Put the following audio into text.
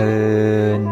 เทิน